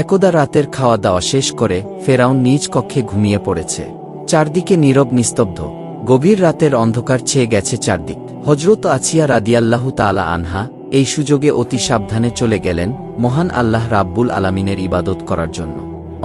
একদা রাতের খাওয়া দাওয়া শেষ করে ফেরাউন নিজ কক্ষে ঘুমিয়ে পড়েছে। চারদিকে নীরব নিস্তব্ধ। গভীর রাতের অন্ধকার ছেয়ে গেছে চারদিক। হজরত আছিয়া রাদিয়াল্লাহু তালা আনহা এই সুযোগে অতি সাবধানে চলে গেলেন মহান আল্লাহ রাব্বুল আলামিনের ইবাদত করার জন্য।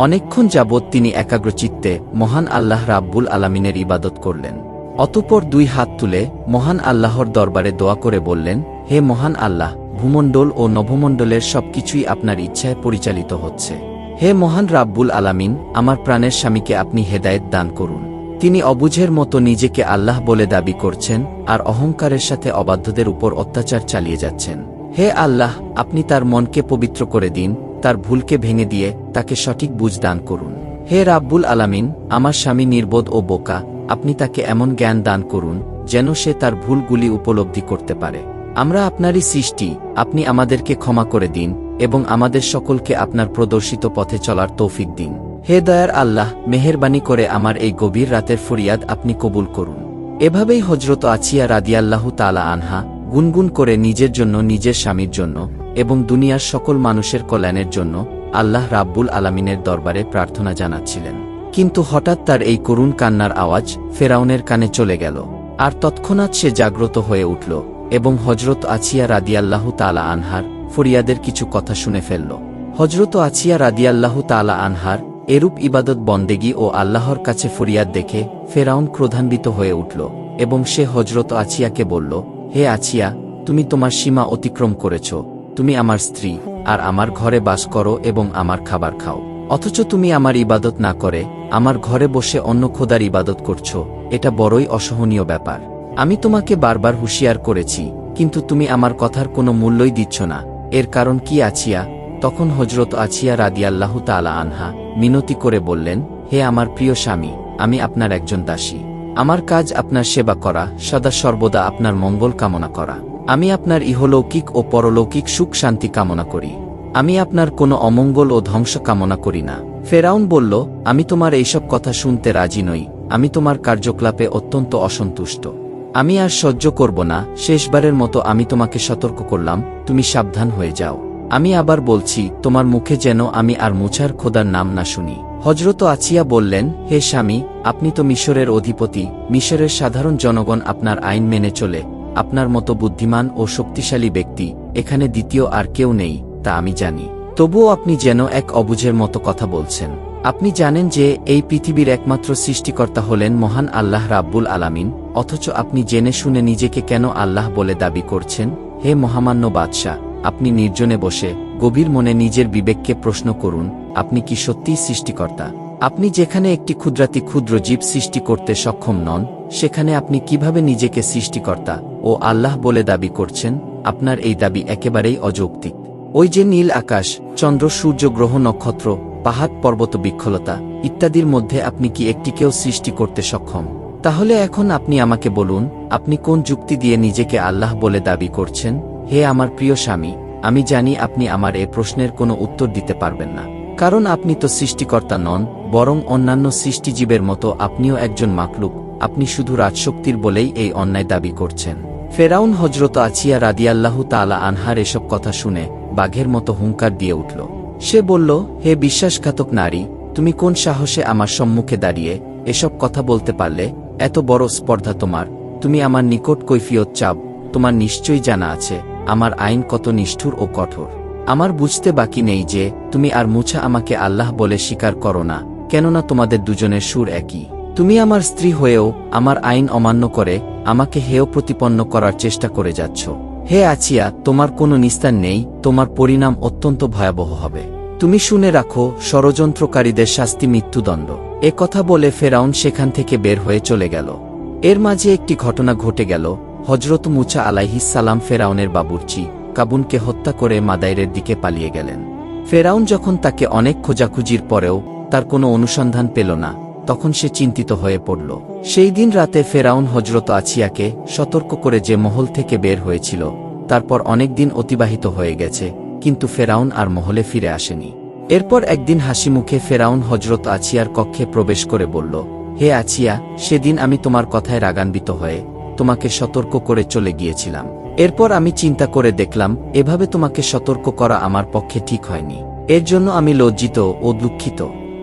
অনেকক্ষণ যাবৎ তিনি একাগ্রচিত্তে মহান আল্লাহ রাব্বুল আলামিনের ইবাদত করলেন। অতপর দুই হাত তুলে মহান আল্লাহর দরবারে দোয়া করে বললেন, হে মহান আল্লাহ ভূমণ্ডল ও নভমণ্ডলের সবকিছুই আপনার ইচ্ছায় পরিচালিত হচ্ছে। হে মহান রাব্বুল আলামিন, আমার প্রাণের স্বামীকে আপনি হেদায়েত দান করুন। তিনি অবুঝের মতো নিজেকে আল্লাহ বলে দাবি করছেন আর অহংকারের সাথে অবাধ্যদের উপর অত্যাচার চালিয়ে যাচ্ছেন। হে আল্লাহ, আপনি তার মনকে পবিত্র করে দিন, তার ভুলকে ভেঙে দিয়ে তাকে সঠিক বুঝ দান করুন। হে রাব্বুল আলামিন, আমার স্বামী নির্বোধ ও বোকা, আপনি তাকে এমন জ্ঞান দান করুন, যেন সে তার ভুলগুলি উপলব্ধি করতে পারে। আমরা আপনারই সৃষ্টি, আপনি আমাদেরকে ক্ষমা করে দিন, এবং আমাদের সকলকে আপনার প্রদর্শিত পথে চলার তৌফিক দিন। হে দয়ার আল্লাহ, মেহেরবানি করে আমার এই গভীর রাতের ফরিয়াদ আপনি কবুল করুন। এভাবেই হজরত আছিয়া রাদিয়াল্লাহু তালা আনহা গুনগুন করে নিজের জন্য, নিজের স্বামীর জন্য এবং দুনিয়ার সকল মানুষের কল্যাণের জন্য আল্লাহ রাব্বুল আলামিনের দরবারে প্রার্থনা জানাচ্ছিলেন। কিন্তু হঠাৎ তার এই করুণ কান্নার আওয়াজ ফেরাউনের কানে চলে গেল। আর তৎক্ষণাৎ সে জাগ্রত হয়ে উঠল। এবং হজরত আছিয়া রাদিয়াল্লাহু তালা আনহার ফরিয়াদের কিছু কথা শুনে ফেলল। হজরত আছিয়া রাদিয়াল্লাহু তালা আনহার এরূপ ইবাদত বন্দেগী ও আল্লাহর কাছে ফরিয়াদ দেখে ফেরাউন ক্রোধান্বিত হয়ে উঠল এবং সে হজরত আছিয়াকে বলল, হে আছিয়া, তুমি তোমার সীমা অতিক্রম করেছ। তুমি আমার স্ত্রী, আর আমার ঘরে বাস করো এবং আমার খাবার খাও। অথচ তুমি আমার ইবাদত না করে, আমার ঘরে বসে অন্য খোদার ইবাদত করছ। এটা বড়ই অসহনীয় ব্যাপার। আমি তোমাকে বারবার হুঁশিয়ার করেছি, কিন্তু তুমি আমার কথার কোনো মূল্যই দিচ্ছ না। এর কারণ কি আছিয়া? তখন হজরত আছিয়া রাদিয়াল্লাহু তালা আনহা মিনতি করে বললেন, হে আমার প্রিয় স্বামী, আমি আপনার একজন দাসী। আমার কাজ আপনার সেবা করা, সদা সর্বদা আপনার মঙ্গল কামনা করা। আমি আপনার ইহলৌকিক ও পরলৌকিক সুখ শান্তি কামনা করি। আমি আপনার কোনো অমঙ্গল ও ধ্বংস কামনা করি না। ফেরাউন বলল, আমি তোমার এইসব কথা শুনতে রাজি নই। আমি তোমার কার্যকলাপে অত্যন্ত অসন্তুষ্ট। আমি আর সহ্য করব না, শেষবারের মতো আমি তোমাকে সতর্ক করলাম, তুমি সাবধান হয়ে যাও। আমি আবার বলছি, তোমার মুখে যেন আমি আর মুছার খোদার নাম না শুনি। হজরত আছিয়া বললেন, হে স্বামী, আপনি তো মিশরের অধিপতি, মিশরের সাধারণ জনগণ আপনার আইন মেনে চলে, আপনার মতো বুদ্ধিমান ও শক্তিশালী ব্যক্তি, এখানে দ্বিতীয় আর কেউ নেই, তা আমি জানি। তবুও আপনি যেন এক অবুঝের মতো কথা বলছেন। আপনি জানেন যে এই পৃথিবীর একমাত্র সৃষ্টিকর্তা হলেন মহান আল্লাহ রাব্বুল আলামিন, অথচ আপনি জেনে শুনে নিজেকে কেন আল্লাহ বলে দাবি করছেন? হে মহামান্য বাদশাহ, আপনি নির্জনে বসে গভীর মনে নিজের বিবেককে প্রশ্ন করুন, আপনি কি সত্যিই সৃষ্টিকর্তা? আপনি যেখানে একটি ক্ষুদ্রাতি ক্ষুদ্র জীব সৃষ্টি করতে সক্ষম নন, সেখানে আপনি কীভাবে নিজেকে সৃষ্টিকর্তা ও আল্লাহ বলে দাবি করছেন? আপনার এই দাবি একেবারেই অযৌক্তিক। ওই যে নীল আকাশ, চন্দ্র, সূর্য, গ্রহ, নক্ষত্র পাহাড়, পর্বত বিক্ষলতা ইত্যাদির মধ্যে আপনি কি একটিকেও সৃষ্টি করতে সক্ষম? তাহলে এখন আপনি আমাকে বলুন, আপনি কোন যুক্তি দিয়ে নিজেকে আল্লাহ বলে দাবি করছেন? হে আমার প্রিয় স্বামী, আমি জানি আপনি আমার এ প্রশ্নের কোনো উত্তর দিতে পারবেন না। কারণ আপনি তো সৃষ্টিকর্তা নন, বরং অন্যান্য সৃষ্টিজীবের মতো আপনিও একজন মাকলুক আপনি শুধু রাজশক্তির বলেই এই অন্যায় দাবি করছেন। ফেরাউন হজরত আছিয়া রাদিয়াল্লাহু তালা আনহার এসব কথা শুনে বাঘের মতো হুঙ্কার দিয়ে উঠল। সে বলল, হে বিশ্বাসঘাতক নারী, তুমি কোন সাহসে আমার সম্মুখে দাঁড়িয়ে এসব কথা বলতে পারলে? এত বড় স্পর্ধা তোমার। তুমি আমার নিকট কৈফিয়ত চাপ তোমার নিশ্চয়ই জানা আছে, আমার আইন কত নিষ্ঠুর ও কঠোর। আমার বুঝতে বাকি নেই যে, তুমি আর মুছা আমাকে আল্লাহ বলে স্বীকার করো না, কেননা তোমাদের দুজনের সুর একই। তুমি আমার স্ত্রী হয়েও আমার আইন অমান্য করে আমাকে হেয় প্রতিপন্ন করার চেষ্টা করে যাচ্ছ। হে আছিয়া, তোমার কোনো নিস্তার নেই, তোমার পরিণাম অত্যন্ত ভয়াবহ হবে। তুমি শুনে রাখো, ষড়যন্ত্রকারীদের শাস্তি মৃত্যুদণ্ড। এ কথা বলে ফেরাউন সেখান থেকে বের হয়ে চলে গেল। এর মাঝে একটি ঘটনা ঘটে গেল। হজরত মুচা সালাম ফেরাউনের বাবুরচি কাবুনকে হত্যা করে মাদাইরের দিকে পালিয়ে গেলেন। ফেরাউন যখন তাকে অনেক খোঁজাখুঁজির পরেও তার কোনো অনুসন্ধান পেল না, তখন সে চিন্তিত হয়ে পড়ল। সেই দিন রাতে ফেরাউন হজরত আছিয়াকে সতর্ক করে যে মহল থেকে বের হয়েছিল তারপর অনেক দিন অতিবাহিত হয়ে গেছে, কিন্তু ফেরাউন আর মহলে ফিরে আসেনি। এরপর একদিন হাসি মুখে ফেরাউন হজরত আছিয়ার কক্ষে প্রবেশ করে বলল, হে আছিয়া, সেদিন আমি তোমার কথায় রাগান্বিত হয়ে তোমাকে সতর্ক করে চলে গিয়েছিলাম। এরপর আমি চিন্তা করে দেখলাম, এভাবে তোমাকে সতর্ক করা আমার পক্ষে ঠিক হয়নি। এর জন্য আমি লজ্জিত ও দুঃখিত।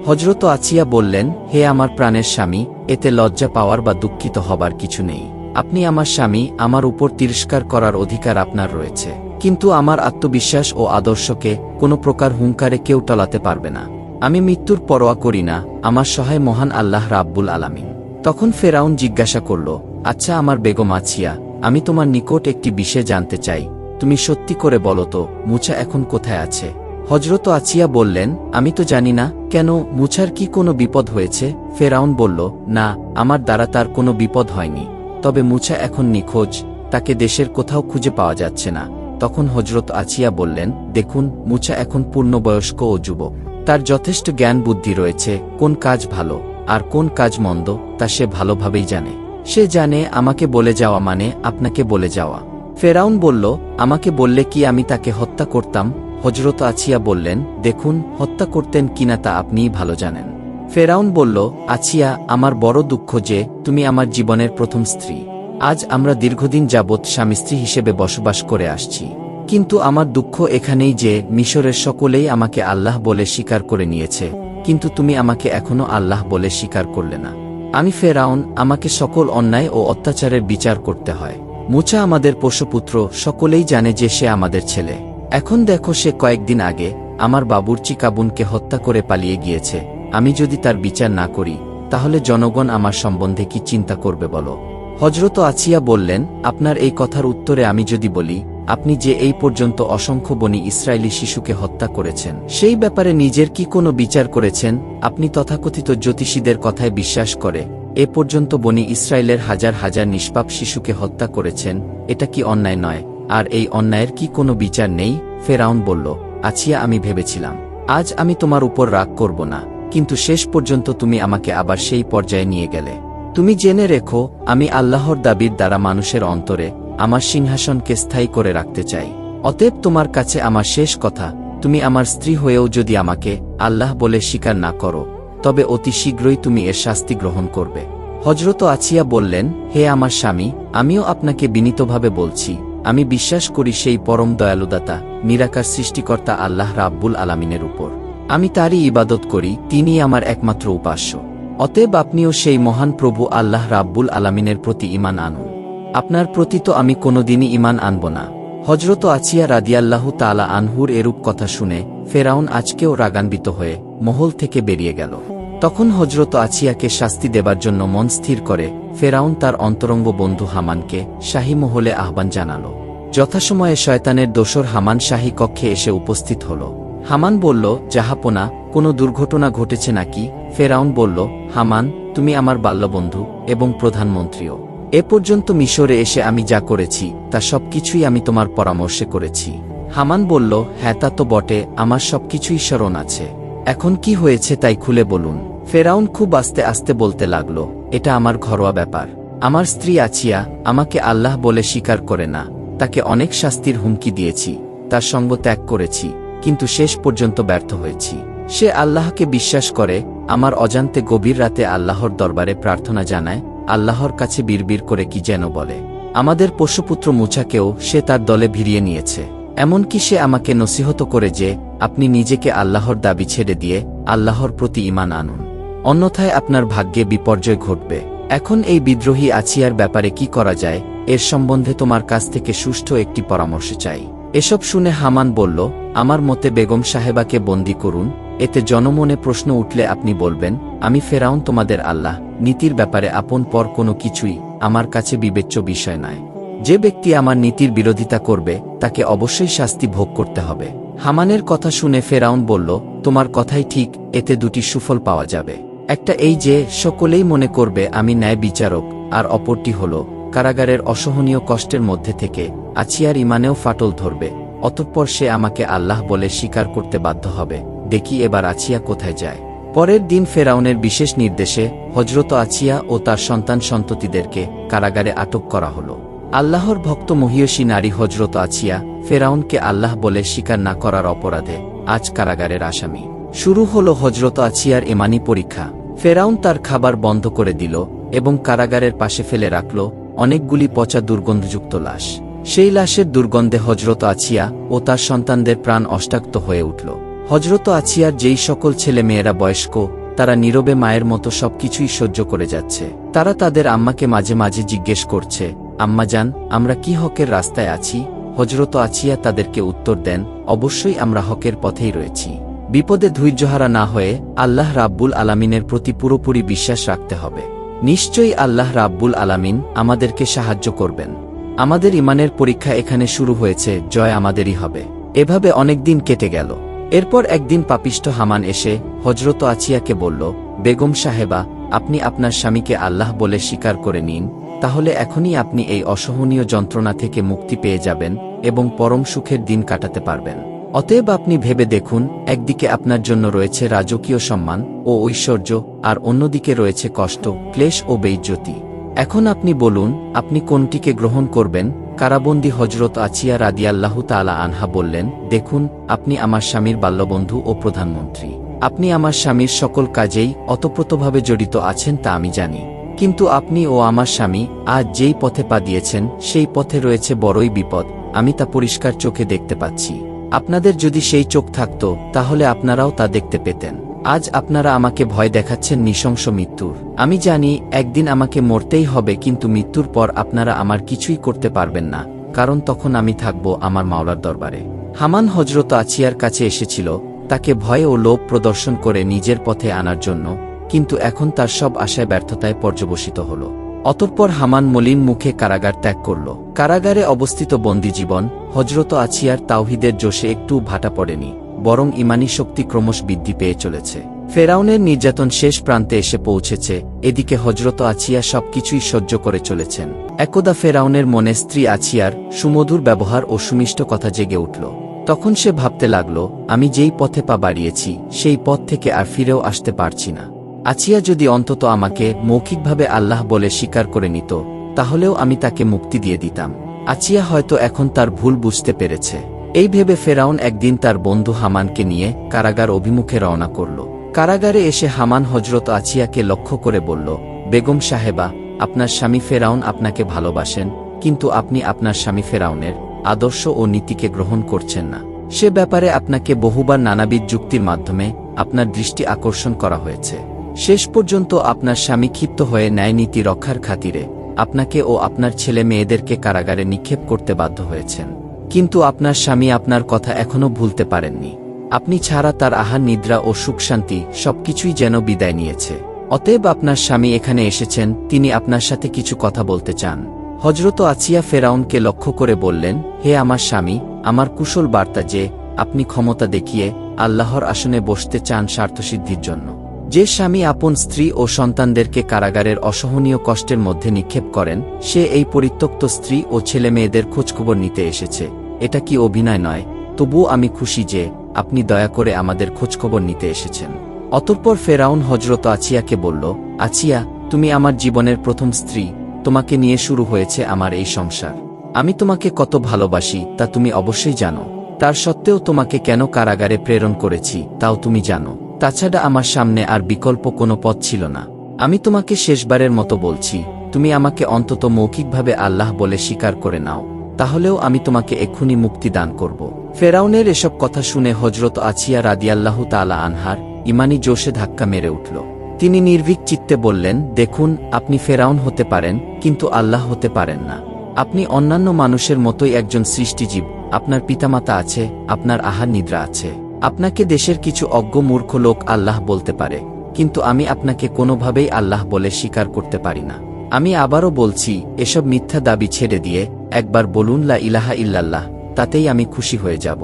হজরত আছিয়া বললেন, হে আমার প্রাণের স্বামী, এতে লজ্জা পাওয়ার বা দুঃখিত হবার কিছু নেই। আপনি আমার স্বামী, আমার উপর তিরস্কার করার অধিকার আপনার রয়েছে। কিন্তু আমার আত্মবিশ্বাস ও আদর্শকে কোনো প্রকার হুঙ্কারে কেউ টলাতে পারবে না। আমি মৃত্যুর পরোয়া করি না, আমার সহায় মহান আল্লাহ রাব্বুল আলামিন। তখন ফেরাউন জিজ্ঞাসা করল আচ্ছা আমার বেগম আছিয়া, আমি তোমার নিকট একটি বিষয় জানতে চাই। তুমি সত্যি করে বলো তো, মুছা এখন কোথায় আছে? হজরত আছিয়া বললেন, আমি তো জানি না, কেন মুছার কি কোনো বিপদ হয়েছে? ফেরাউন বলল, না, আমার দ্বারা তার কোনো বিপদ হয়নি। তবে মুছা এখন নিখোঁজ, তাকে দেশের কোথাও খুঁজে পাওয়া যাচ্ছে না। তখন হজরত আছিয়া বললেন, দেখুন, মুছা এখন পূর্ণবয়স্ক ও যুবক। তার যথেষ্ট জ্ঞান বুদ্ধি রয়েছে, কোন কাজ ভালো, আর কোন কাজ মন্দ, তা সে ভালোভাবেই জানে। সে জানে, আমাকে বলে যাওয়া মানে আপনাকে বলে যাওয়া। ফেরাউন বলল, আমাকে বললে কি আমি তাকে হত্যা করতাম? হজরত আছিয়া বললেন, দেখুন, হত্যা করতেন কিনা তা আপনিই ভালো জানেন। ফেরাউন বলল, আছিয়া, আমার বড় দুঃখ যে, তুমি আমার জীবনের প্রথম স্ত্রী। আজ আমরা দীর্ঘদিন যাবৎ স্বামী স্ত্রী হিসেবে বসবাস করে আসছি। কিন্তু আমার দুঃখ এখানেই যে, মিশরের সকলেই আমাকে আল্লাহ বলে স্বীকার করে নিয়েছে। কিন্তু তুমি আমাকে এখনও আল্লাহ বলে স্বীকার করলে না। আমি ফেরাউন, আমাকে সকল অন্যায় ও অত্যাচারের বিচার করতে হয়। মুচা আমাদের পশুপুত্র সকলেই জানে যে সে আমাদের ছেলে। এখন দেখো সে কয়েকদিন আগে, আমার বাবুর্চি কাবুনকে হত্যা করে পালিয়ে গিয়েছে। আমি যদি তার বিচার না করি, তাহলে জনগণ আমার সম্বন্ধে কি চিন্তা করবে বলো? হজরত আছিয়া বললেন, আপনার এই কথার উত্তরে আমি যদি বলি, আপনি যে এই পর্যন্ত অসংখ্য বনি ইসরায়েলি শিশুকে হত্যা করেছেন, সেই ব্যাপারে নিজের কি কোনো বিচার করেছেন? আপনি তথাকথিত জ্যোতিষীদের কথায় বিশ্বাস করে, এ পর্যন্ত বনি ইসরায়েলের হাজার হাজার নিষ্পাপ শিশুকে হত্যা করেছেন, এটা কি অন্যায় নয়? আর এই অন্যায়ের কি কোনো বিচার নেই? ফেরাউন বলল, আছিয়া, আমি ভেবেছিলাম, আজ আমি তোমার উপর রাগ করব না। কিন্তু শেষ পর্যন্ত তুমি আমাকে আবার সেই পর্যায়ে নিয়ে গেলে। তুমি জেনে রেখো, আমি আল্লাহর দাবির দ্বারা মানুষের অন্তরে আমার সিংহাসনকে স্থায়ী করে রাখতে চাই। অতএব তোমার কাছে আমার শেষ কথা, তুমি আমার স্ত্রী হয়েও যদি আমাকে আল্লাহ বলে স্বীকার না করো, তবে অতি শীঘ্রই তুমি এর শাস্তি গ্রহণ করবে। হজরত আছিয়া বললেন, হে আমার স্বামী, আমিও আপনাকে বিনীতভাবে বলছি, আমি বিশ্বাস করি সেই পরম দয়ালুদাতা, নিরাকার সৃষ্টিকর্তা আল্লাহ রাব্বুল আলামিনের উপর। আমি তারই ইবাদত করি তিনি আমার একমাত্র উপাস্য। অতএব আপনিও সেই মহান প্রভু আল্লাহ রাব্বুল আলামিনের প্রতি ইমান আনুন। আপনার প্রতি তো আমি কোনোদিনই ইমান আনব না। হজরত আছিয়া রাদিয়াল্লাহু তালা আনহুর এরূপ কথা শুনে, ফেরাউন আজকেও রাগান্বিত হয়ে, মহল থেকে বেরিয়ে গেল। তখন হজরত আছিয়াকে শাস্তি দেবার জন্য মন স্থির করে, ফেরাউন তার অন্তরঙ্গ বন্ধু হামানকে শাহী মহলে আহ্বান জানাল। যথাসময়ে শয়তানের দোসর হামান শাহী কক্ষে এসে উপস্থিত হল। হামান বলল, জাহাপনা, কোনো দুর্ঘটনা ঘটেছে নাকি? ফেরাউন বলল, হামান, তুমি আমার বাল্যবন্ধু এবং প্রধানমন্ত্রীও। এ পর্যন্ত মিশরে এসে আমি যা করেছি, তা সবকিছুই আমি তোমার পরামর্শে করেছি। হামান বলল হ্যাঁ তা তো বটে, আমার সবকিছুই স্মরণ আছে। এখন কি হয়েছে তাই খুলে বলুন। ফেরাউন খুব আস্তে আস্তে বলতে লাগল, এটা আমার ঘরোয়া ব্যাপার। আমার স্ত্রী আছিয়া, আমাকে আল্লাহ বলে স্বীকার করে না। তাকে অনেক শাস্তির হুমকি দিয়েছি, তার সঙ্গ ত্যাগ করেছি। কিন্তু শেষ পর্যন্ত ব্যর্থ হয়েছি। সে আল্লাহকে বিশ্বাস করে, আমার অজান্তে গভীর রাতে আল্লাহর দরবারে প্রার্থনা জানায়, আল্লাহর কাছে বিড়বিড় করে কি যেন বলে। আমাদের পশুপুত্র মুছাকেও সে তার দলে ভিড়িয়ে নিয়েছে। এমনকি সে আমাকে নসিহত করে যে, আপনি নিজেকে আল্লাহর দাবি ছেড়ে দিয়ে আল্লাহর প্রতি ইমান আনুন। অন্যথায় আপনার ভাগ্যে বিপর্যয় ঘটবে। এখন এই বিদ্রোহী আছিয়ার ব্যাপারে কি করা যায়, এর সম্বন্ধে তোমার কাছ থেকে সুষ্ঠু একটি পরামর্শ চাই। এসব শুনে হামান বলল, আমার মতে বেগম সাহেবাকে বন্দি করুন, এতে জনমনে প্রশ্ন উঠলে আপনি বলবেন, আমি ফেরাউন তোমাদের আল্লাহ, নীতির ব্যাপারে আপন পর কোনো কিছুই আমার কাছে বিবেচ্য বিষয় নয় যে ব্যক্তি আমার নীতির বিরোধিতা করবে, তাকে অবশ্যই শাস্তি ভোগ করতে হবে। হামানের কথা শুনে ফেরাউন বলল, তোমার কথাই ঠিক, এতে দুটি সুফল পাওয়া যাবে। একটা এই যে, সকলেই মনে করবে আমি ন্যায় বিচারক আর অপরটি হল কারাগারের অসহনীয় কষ্টের মধ্যে থেকে আছিয়ার ইমানেও ফাটল ধরবে। অতঃপর সে আমাকে আল্লাহ বলে স্বীকার করতে বাধ্য হবে। দেখি এবার আছিয়া কোথায় যায়। পরের দিন ফেরাউনের বিশেষ নির্দেশে হজরত আছিয়া ও তার সন্তান সন্ততিদেরকে কারাগারে আটক করা হল। আল্লাহর ভক্ত মহিয়সী নারী হজরত আছিয়া ফেরাউনকে আল্লাহ বলে স্বীকার না করার অপরাধে আজ কারাগারের আসামি। শুরু হল হজরত আছিয়ার এমানি পরীক্ষা। ফেরাউন তার খাবার বন্ধ করে দিল এবং কারাগারের পাশে ফেলে রাখল অনেকগুলি পচা দুর্গন্ধযুক্ত লাশ। সেই লাশের দুর্গন্ধে হজরত আছিয়া ও তার সন্তানদের প্রাণ অষ্টাক্ত হয়ে উঠল। হজরত আছিয়ার যেই সকল ছেলে মেয়েরা বয়স্ক, তারা নীরবে মায়ের মতো সবকিছুই সহ্য করে যাচ্ছে। তারা তাদের আম্মাকে মাঝে মাঝে জিজ্ঞেস করছে, আম্মা যান, আমরা কি হকের রাস্তায় আছি? হজরত আছিয়া তাদেরকে উত্তর দেন, অবশ্যই আমরা হকের পথেই রয়েছি। বিপদে ধৈর্যহারা না হয়ে আল্লাহ রাব্বুল আলামিনের প্রতি পুরোপুরি বিশ্বাস রাখতে হবে। নিশ্চয়ই আল্লাহ রাব্বুল আলামিন আমাদেরকে সাহায্য করবেন। আমাদের ইমানের পরীক্ষা এখানে শুরু হয়েছে, জয় আমাদেরই হবে। এভাবে অনেকদিন কেটে গেল। এরপর একদিন পাপিষ্ঠ হামান এসে হজরত আছিয়াকে বলল, বেগম সাহেবা, আপনি আপনার স্বামীকে আল্লাহ বলে স্বীকার করে নিন, তাহলে এখনই আপনি এই অসহনীয় যন্ত্রণা থেকে মুক্তি পেয়ে যাবেন এবং পরম সুখের দিন কাটাতে পারবেন। অতএব আপনি ভেবে দেখুন, একদিকে আপনার জন্য রয়েছে রাজকীয় সম্মান ও ঐশ্বর্য, আর অন্যদিকে রয়েছে কষ্ট, ক্লেশ ও বেইজ্জতি। এখন আপনি বলুন, আপনি কোনটিকে গ্রহণ করবেন? কারাবন্দি হজরত আছিয়া রাদিয়াল্লাহু তালা আনহা বললেন, দেখুন, আপনি আমার স্বামীর বাল্যবন্ধু ও প্রধানমন্ত্রী। আপনি আমার স্বামীর সকল কাজেই অতপ্রতভাবে জড়িত আছেন তা আমি জানি। কিন্তু আপনি ও আমার স্বামী আজ যেই পথে পা দিয়েছেন, সেই পথে রয়েছে বড়ই বিপদ। আমি তা পরিষ্কার চোখে দেখতে পাচ্ছি। আপনাদের যদি সেই চোখ থাকত, তাহলে আপনারাও তা দেখতে পেতেন। আজ আপনারা আমাকে ভয় দেখাচ্ছেন নৃশংস মৃত্যুর। আমি জানি, একদিন আমাকে মরতেই হবে, কিন্তু মৃত্যুর পর আপনারা আমার কিছুই করতে পারবেন না, কারণ তখন আমি থাকব আমার মাওলার দরবারে। হামান হজরত আছিয়ার কাছে এসেছিল, তাকে ভয় ও লোভ প্রদর্শন করে নিজের পথে আনার জন্য, কিন্তু এখন তার সব আশায় ব্যর্থতায় পর্যবসিত হল। অতঃপর হামান মলিন মুখে কারাগার ত্যাগ করল। কারাগারে অবস্থিত বন্দি জীবন হজরত আছিয়ার তাওহিদের জোশে একটু ভাটা পড়েনি, বরং ইমানি শক্তি ক্রমশ বৃদ্ধি পেয়ে চলেছে। ফেরাউনের নির্যাতন শেষ প্রান্তে এসে পৌঁছেছে, এদিকে হজরত আছিয়া সবকিছুই সহ্য করে চলেছেন। একদা ফেরাউনের মনে স্ত্রী আছিয়ার সুমধুর ব্যবহার ও সুমিষ্ট কথা জেগে উঠল। তখন সে ভাবতে লাগল, আমি যেই পথে পা বাড়িয়েছি, সেই পথ থেকে আর ফিরেও আসতে পারছি না। আছিয়া যদি অন্তত আমাকে মৌখিকভাবে আল্লাহ বলে স্বীকার করে নিত, তাহলেও আমি তাকে মুক্তি দিয়ে দিতাম। আচিয়া হয়তো এখন তার ভুল বুঝতে পেরেছে। এই ভেবে ফেরাউন একদিন তার বন্ধু হামানকে নিয়ে কারাগার অভিমুখে রওনা করল। কারাগারে এসে হামান হজরত আছিয়াকে লক্ষ্য করে বলল, বেগম সাহেবা, আপনার স্বামী ফেরাউন আপনাকে ভালোবাসেন, কিন্তু আপনি আপনার স্বামী ফেরাউনের আদর্শ ও নীতিকে গ্রহণ করছেন না। সে ব্যাপারে আপনাকে বহুবার নানাবিধ যুক্তির মাধ্যমে আপনার দৃষ্টি আকর্ষণ করা হয়েছে। শেষ পর্যন্ত আপনার স্বামী ক্ষিপ্ত হয়ে ন্যায় নীতি রক্ষার খাতিরে আপনাকে ও আপনার ছেলে মেয়েদেরকে কারাগারে নিক্ষেপ করতে বাধ্য হয়েছেন। কিন্তু আপনার স্বামী আপনার কথা এখনও ভুলতে পারেননি। আপনি ছাড়া তার আহার, নিদ্রা ও সুখ শান্তি সবকিছুই যেন বিদায় নিয়েছে। অতএব আপনার স্বামী এখানে এসেছেন, তিনি আপনার সাথে কিছু কথা বলতে চান। হজরত আছিয়া ফেরাউনকে লক্ষ্য করে বললেন, হে আমার স্বামী, আমার কুশল বার্তা যে, আপনি ক্ষমতা দেখিয়ে আল্লাহর আসনে বসতে চান স্বার্থসিদ্ধির জন্য। যে স্বামী আপন স্ত্রী ও সন্তানদেরকে কারাগারের অসহনীয় কষ্টের মধ্যে নিক্ষেপ করেন, সে এই পরিত্যক্ত স্ত্রী ও ছেলে মেয়েদের খোঁজখবর নিতে এসেছে। এটা কি অভিনয় নয়? তবুও আমি খুশি যে, আপনি দয়া করে আমাদের খোঁজখবর নিতে এসেছেন। অতঃপর ফেরাউন হজরত আছিয়াকে বলল, আছিয়া, তুমি আমার জীবনের প্রথম স্ত্রী। তোমাকে নিয়ে শুরু হয়েছে আমার এই সংসার। আমি তোমাকে কত ভালোবাসি, তা তুমি অবশ্যই জানো। তার সত্ত্বেও তোমাকে কেন কারাগারে প্রেরণ করেছি, তাও তুমি জানো। তাছাড়া আমার সামনে আর বিকল্প কোনো পথ ছিল না। আমি তোমাকে শেষবারের মতো বলছি, তুমি আমাকে অন্তত মৌখিকভাবে আল্লাহ বলে স্বীকার করে নাও। তাহলেও আমি তোমাকে এক্ষুনি মুক্তি দান করব। ফেরাউনের এসব কথা শুনে হজরত আছিয়া রাদিয়াল্লাহ তালা আনহার ইমানি জোশে ধাক্কা মেরে উঠল। তিনি নির্ভীক চিত্তে বললেন, দেখুন, আপনি ফেরাউন হতে পারেন, কিন্তু আল্লাহ হতে পারেন না। আপনি অন্যান্য মানুষের মতোই একজন সৃষ্টিজীব, আপনার পিতামাতা আছে, আপনার আহার নিদ্রা আছে। আপনাকে দেশের কিছু অজ্ঞ মূর্খ লোক আল্লাহ বলতে পারে, কিন্তু আমি আপনাকে কোনোভাবেই আল্লাহ বলে স্বীকার করতে পারি না। আমি আবারও বলছি, এসব মিথ্যা দাবি ছেড়ে দিয়ে একবার বলুন, লা ইলাহা ইল্লাল্লাহ, তাতেই আমি খুশি হয়ে যাব।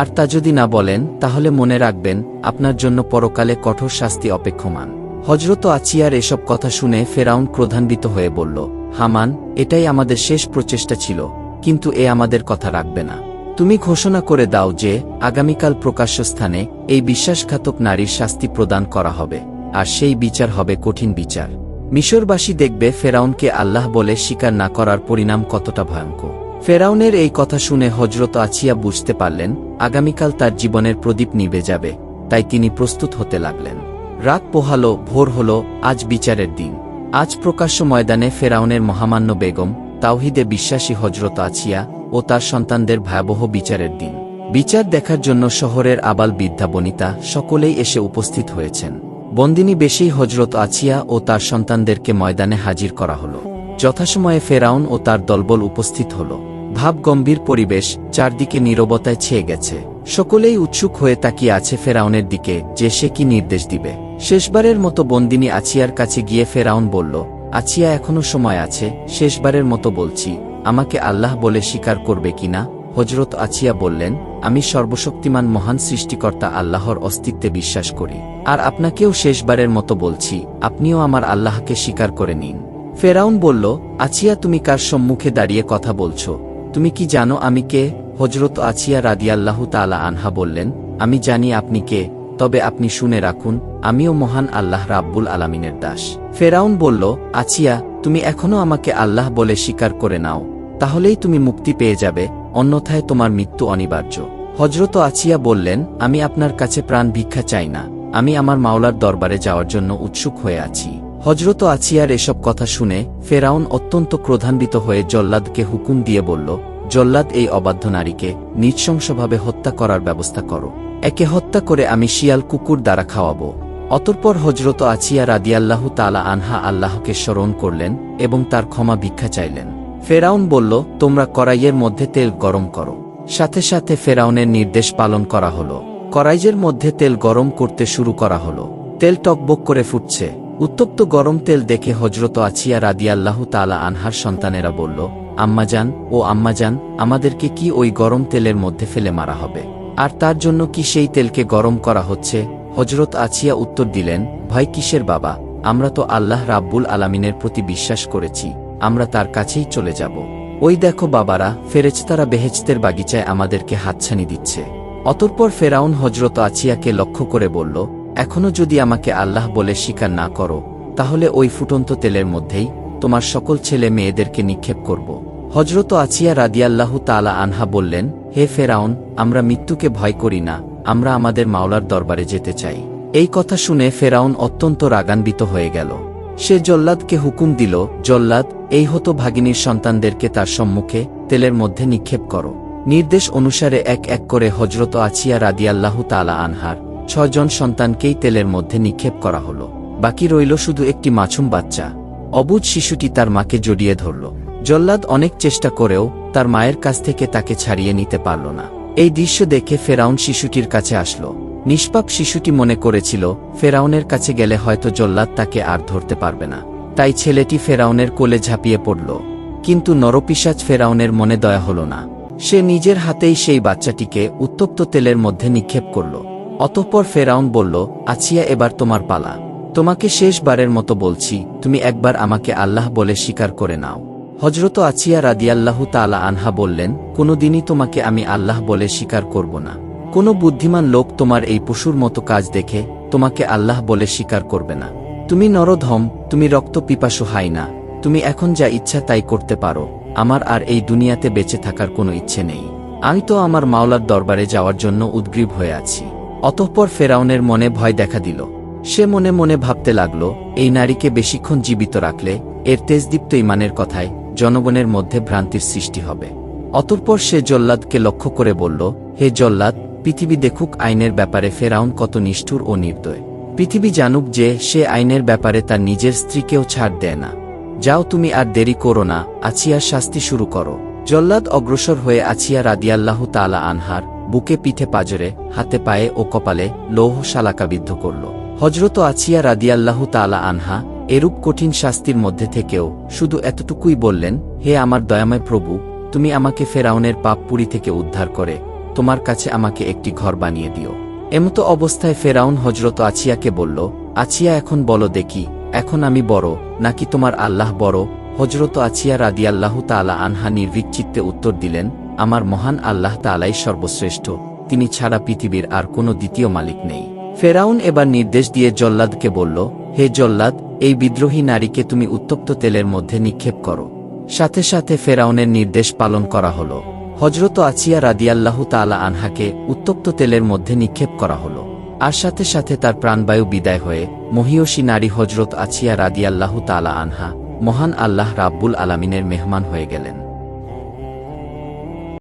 আর তা যদি না বলেন, তাহলে মনে রাখবেন, আপনার জন্য পরকালে কঠোর শাস্তি অপেক্ষমান। হজরত আচিয়ার এসব কথা শুনে ফেরাউন ক্রোধান্বিত হয়ে বলল, হামান, এটাই আমাদের শেষ প্রচেষ্টা ছিল, কিন্তু এ আমাদের কথা রাখবে না। তুমি ঘোষণা করে দাও যে, আগামীকাল প্রকাশ্য স্থানে এই বিশ্বাসঘাতক নারীর শাস্তি প্রদান করা হবে, আর সেই বিচার হবে কঠিন বিচার। মিশরবাসী দেখবে ফেরাউনকে আল্লাহ বলে স্বীকার না করার পরিণাম কতটা ভয়ঙ্কর। ফেরাউনের এই কথা শুনে হজরত আছিয়া বুঝতে পারলেন, আগামীকাল তার জীবনের প্রদীপ নিভে যাবে, তাই তিনি প্রস্তুত হতে লাগলেন। রাত পোহালো, ভোর হল, আজ বিচারের দিন। আজ প্রকাশ্য ময়দানে ফেরাউনের মহামান্য বেগম, তাওহিদে বিশ্বাসী হজরত আছিয়া ও তার সন্তানদের ভয়াবহ বিচারের দিন। বিচার দেখার জন্য শহরের আবাল বিদ্যা বনিতা সকলেই এসে উপস্থিত হয়েছেন। বন্দিনী বেশি হজরত আছিয়া ও তার সন্তানদেরকে ময়দানে হাজির করা হল। যথাসময়ে ফেরাউন ও তার দলবল উপস্থিত হল। ভাব গম্ভীর পরিবেশ চারদিকে নীরবতায় ছেয়ে গেছে। সকলেই উৎসুক হয়ে তাকিয়ে আছে ফেরাউনের দিকে, যে সে কি নির্দেশ দিবে। শেষবারের মতো বন্দিনী আছিয়ার কাছে গিয়ে ফেরাউন বলল, আছিয়া এখনও সময় আছে, শেষবারের মতো বলছি। আমাকে আল্লাহ বলে স্বীকার করবে কিনা? হজরত আছিয়া বললেন, আমি সর্বশক্তিমান মহান সৃষ্টিকর্তা আল্লাহর অস্তিত্বে বিশ্বাস করি। আর আপনাকেও শেষবারের মতো বলছি, আপনিও আমার আল্লাহকে স্বীকার করে নিন। ফেরাউন বলল, আছিয়া তুমি কার সম্মুখে দাঁড়িয়ে কথা বলছ? তুমি কি জানো আমি কে? হজরত আছিয়া রাদিয়াল্লাহু তালা আনহা বললেন, আমি জানি আপনি কে, তবে আপনি শুনে রাখুন, আমিও মহান আল্লাহ রাব্বুল আলামিনের দাস। ফেরাউন বলল, আছিয়া, তুমি এখনও আমাকে আল্লাহ বলে স্বীকার করে নাও। তাহলেই তুমি মুক্তি পেয়ে যাবে, অন্যথায় তোমার মৃত্যু অনিবার্য। হজরত আছিয়া বললেন, আমি আপনার কাছে প্রাণ ভিক্ষা চাই না, আমি আমার মাওলার দরবারে যাওয়ার জন্য উৎসুক হয়ে আছি। হজরত আছিয়ার এসব কথা শুনে, ফেরাউন অত্যন্ত ক্রোধান্বিত হয়ে জল্লাদকে হুকুম দিয়ে বলল, জল্লাদ এই অবাধ্য নারীকে নৃশংসভাবে হত্যা করার ব্যবস্থা করো। একে হত্যা করে আমি শিয়াল কুকুর দ্বারা খাওয়াবো। অতঃপর হজরত আছিয়া রাদিয়াল্লাহু তালা আনহা আল্লাহকে স্মরণ করলেন এবং তার ক্ষমা ভিক্ষা চাইলেন। ফেরাউন বলল, তোমরা কড়াইয়ের মধ্যে তেল গরম করো। সাথে সাথে ফেরাউনের নির্দেশ পালন করা হলো। কড়াইয়ের মধ্যে তেল গরম করতে শুরু করা হলো। তেল টকবক করে ফুটছে। উত্তপ্ত গরম তেল দেখে হজরত আছিয়া রাদিয়াল্লাহু তালা আনহার সন্তানেরা বলল আম্মাজান ও আম্মাজান আমাদেরকে কি ওই গরম তেলের মধ্যে ফেলে মারা হবে? আর তার জন্য কি সেই তেলকে গরম করা হচ্ছে? হজরত আছিয়া উত্তর দিলেন ভয় কিসের বাবা? আমরা তো আল্লাহ রাব্বুল আলামিনের প্রতি বিশ্বাস করেছি। আমরা তার কাছেই চলে যাব। ওই দেখো বাবারা ফেরেচতারা বেহেচতের বাগিচায় আমাদেরকে হাতছানি দিচ্ছে। অতঃপর ফেরাউন হজরত আছিয়াকে লক্ষ্য করে বলল এখনও যদি আমাকে আল্লাহ বলে স্বীকার না করো, তাহলে ওই ফুটন্ত তেলের মধ্যেই তোমার সকল ছেলে মেয়েদেরকে নিক্ষেপ করব। হজরত আছিয়া রাদিয়াল্লাহু তালা আনহা বললেন, হে ফেরাউন, আমরা মৃত্যুকে ভয় করি না, আমরা আমাদের মাওলার দরবারে যেতে চাই। এই কথা শুনে ফেরাউন অত্যন্ত রাগান্বিত হয়ে গেল। সে জল্লাদকে হুকুম দিল, জল্লাদ এই হতো ভাগিনীর সন্তানদেরকে তার সম্মুখে তেলের মধ্যে নিক্ষেপ করো। নির্দেশ অনুসারে এক এক করে হজরত আছিয়া রাদিয়াল্লাহু তালা আনহার ছজন সন্তানকেই তেলের মধ্যে নিক্ষেপ করা হল। বাকি রইল শুধু একটি মাছুম বাচ্চা। অবুজ শিশুটি তার মাকে জড়িয়ে ধরল। জল্লাদ অনেক চেষ্টা করেও তার মায়ের কাছ থেকে তাকে ছাড়িয়ে নিতে পারল না। এই দৃশ্য দেখে ফেরাউন শিশুটির কাছে আসলো। নিষ্পাপ শিশুটি মনে করেছিল, ফেরাউনের কাছে গেলে হয়তো জল্লাদ তাকে আর ধরতে পারবে না। তাই ছেলেটি ফেরাউনের কোলে ঝাঁপিয়ে পড়ল। কিন্তু নরপিসাজ ফেরাউনের মনে দয়া হল না। সে নিজের হাতেই সেই বাচ্চাটিকে উত্তপ্ত তেলের মধ্যে নিক্ষেপ করল। অতঃপর ফেরাউন বলল, আছিয়া, এবার তোমার পালা। তোমাকে শেষবারের মতো বলছি, তুমি একবার আমাকে আল্লাহ বলে স্বীকার করে নাও। হজরত আছিয়া রাদিয়াল্লাহু তালা আনহা বললেন, কোনোদিনই তোমাকে আমি আল্লাহ বলে স্বীকার করব না। কোনো বুদ্ধিমান লোক তোমার এই পশুর মতো কাজ দেখে তোমাকে আল্লাহ বলে স্বীকার করবে না। তুমি নরধম, তুমি রক্ত পিপাসু হাই না, তুমি এখন যা ইচ্ছা তাই করতে পারো, আমার আর এই দুনিয়াতে বেঁচে থাকার কোনো ইচ্ছে নেই। আমি তো আমার মাওলার দরবারে যাওয়ার জন্য উদ্গ্রীব হয়ে আছি। অতঃপর ফেরাউনের মনে ভয় দেখা দিল। সে মনে মনে ভাবতে লাগল, এই নারীকে বেশিক্ষণ জীবিত রাখলে, এর তেজদীপ্ত ইমানের কথায় জনগণের মধ্যে ভ্রান্তির সৃষ্টি হবে। অতঃপর সে জল্লাদকে লক্ষ্য করে বলল, হে জল্লাদ, পৃথিবী দেখুক আইনের ব্যাপারে ফেরাউন কত নিষ্ঠুর ও নির্দয়। পৃথিবী জানুক যে, সে আইনের ব্যাপারে তার নিজের স্ত্রীকেও ছাড় দেয় না। যাও তুমি আর দেরি করো না আছিয়ার শাস্তি শুরু করো। জল্লাদ অগ্রসর হয়ে আছিয়া রাদিয়াল্লাহু তালা আনহার বুকে পিঠে পাজরে, হাতে পায়ে ও কপালে লৌহ শালাকাবিদ্ধ করল। হজরত আছিয়া রাদিয়াল্লাহু তালা আনহা এরূপ কঠিন শাস্তির মধ্যে থেকেও শুধু এতটুকুই বললেন, হে আমার দয়াময় প্রভু, তুমি আমাকে ফেরাউনের পাপপুরি থেকে উদ্ধার করে, তোমার কাছে আমাকে একটি ঘর বানিয়ে দিও। এমতো অবস্থায় ফেরাউন হজরত আছিয়াকে বলল, আছিয়া, এখন বলো দেখি, এখন আমি বড়, নাকি তোমার আল্লাহ বড়? হজরত আছিয়া রাদিয়াল্লাহু তালা আনহা নির্ভীক চিত্তে উত্তর দিলেন, আমার মহান আল্লাহ তালাই সর্বশ্রেষ্ঠ, তিনি ছাড়া পৃথিবীর আর কোনো দ্বিতীয় মালিক নেই। ফেরাউন এবার নির্দেশ দিয়ে জল্লাদকে বলল, হে জল্লাদ, এই বিদ্রোহী নারীকে তুমি উত্তপ্ত তেলের মধ্যে নিক্ষেপ করো। সাথে সাথে ফেরাউনের নির্দেশ পালন করা হল। হজরত আছিয়া রাদিয়াল্লাহ তালা আনহাকে উত্তপ্ত তেলের মধ্যে নিক্ষেপ করা হল। আর সাথে সাথে তার প্রাণবায়ু বিদায় হয়ে মহিয়সী নারী হজরত আছিয়া রাদিয়াল্লাহ তালা আনহা মহান আল্লাহ রাব্বুল আলামিনের মেহমান হয়ে গেলেন।